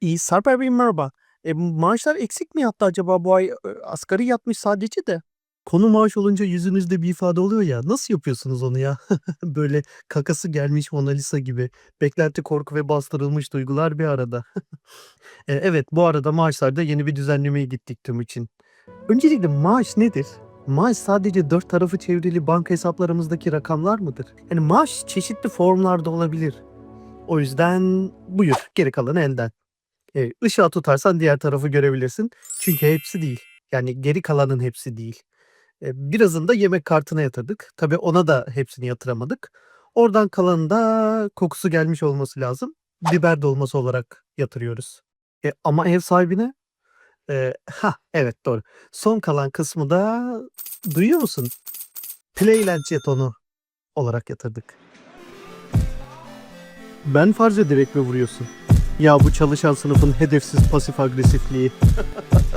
İyi, Sarper Bey merhaba. E, maaşlar eksik mi yattı acaba bu ay? E, asgari yatmış sadece de. Konu maaş olunca yüzünüzde bir ifade oluyor ya. Nasıl yapıyorsunuz onu ya? Böyle kakası gelmiş Mona Lisa gibi. Beklenti, korku ve bastırılmış duygular bir arada. E, evet, bu arada maaşlarda yeni bir düzenlemeye gittik tüm için. Öncelikle maaş nedir? Maaş sadece dört tarafı çevrili banka hesaplarımızdaki rakamlar mıdır? Yani maaş çeşitli formlarda olabilir. O yüzden buyur, geri kalanı elden. Eee, ışığa tutarsan diğer tarafı görebilirsin. Çünkü hepsi değil. Yani geri kalanın hepsi değil. Eee, birazını da yemek kartına yatırdık. Tabii ona da hepsini yatıramadık. Oradan kalanı da kokusu gelmiş olması lazım. Biber dolması olarak yatırıyoruz. E, ama ev sahibine? Eee, hah, evet doğru. Son kalan kısmı da duyuyor musun? Playland jetonu olarak yatırdık. Ben farz ederek mi vuruyorsun? Ya bu çalışan sınıfın hedefsiz pasif agresifliği.